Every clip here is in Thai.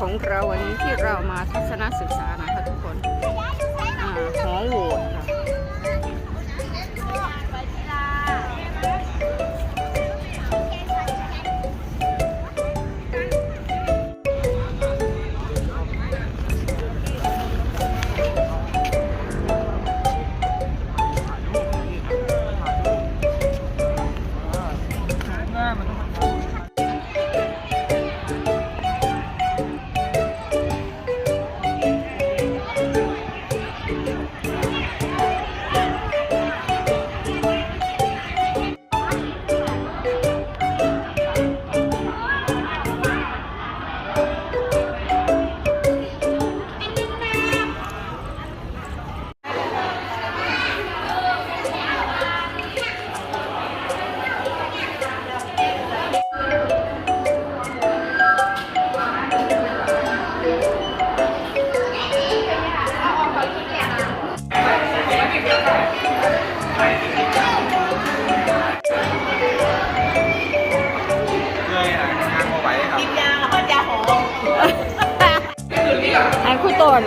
ของเราวันนี้ที่เรามาทัศนศึกษานะคะทุกคนหอโหวต ไอ้คุณต้น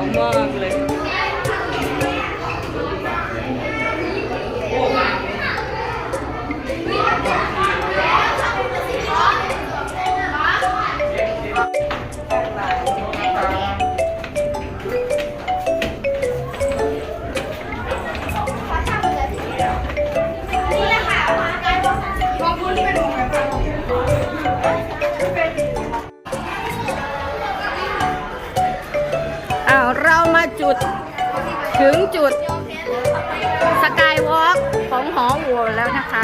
Legal, Mogler. ถึงจุดสกายวอล์กของหอวัวแล้วนะคะ